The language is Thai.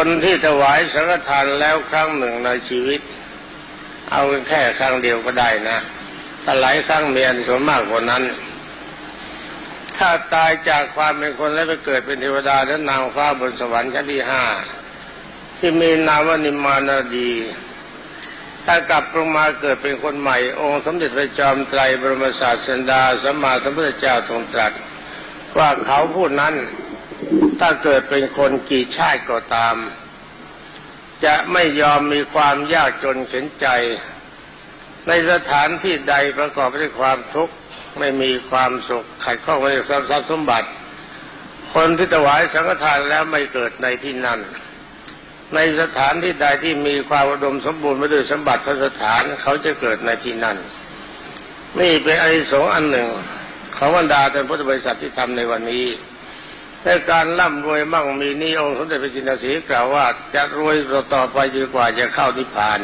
คนที่ถวายสังฆทานแล้วครั้งหนึ่งในชีวิต เอาแค่ครั้งเดียวก็ได้นะถ้าหลายครั้งเมียนส่วนมากกว่านั้น ถ้าตายจากความเป็นคนแล้วไปเกิดเป็นเทวดาและนางฟ้าบนสวรรค์ชั้นที่ห้าที่มีนามว่านิมานาดี ถ้ากลับลงมาเกิดเป็นคนใหม่ องค์สมเด็จพระจอมไตรบรมศาสดาสัมมาสัมพุทธเจ้าทรงตรัสว่าเขาผู้นั้น ถ้าเกิดเป็นคนกี่ชาติก็ตาม จะไม่ยอมมีความยากจนเข็นใจ ในสถานที่ใดประกอบด้วยความทุกข์ไม่มีความสุขขัดข้องในทรัพย์สมบัติ คนที่ถวายสังฆทานแล้วไม่เกิดในที่นั้นในสถานที่ใดที่มีความอุดมสมบูรณ์ไปด้วยสมบัติพระสถานเขาจะเกิดในที่นั้นนี่เป็นอานิสงส์อันหนึ่ง ของบรรดาแต่พุทธบริษัทที่ทำในวันนี้ ในการร่ำรวยมั่งมีนี้องค์สมเด็จพระจินดาสีกล่าวว่าจะรวยต่อไปดีกว่าจะเข้านิพพาน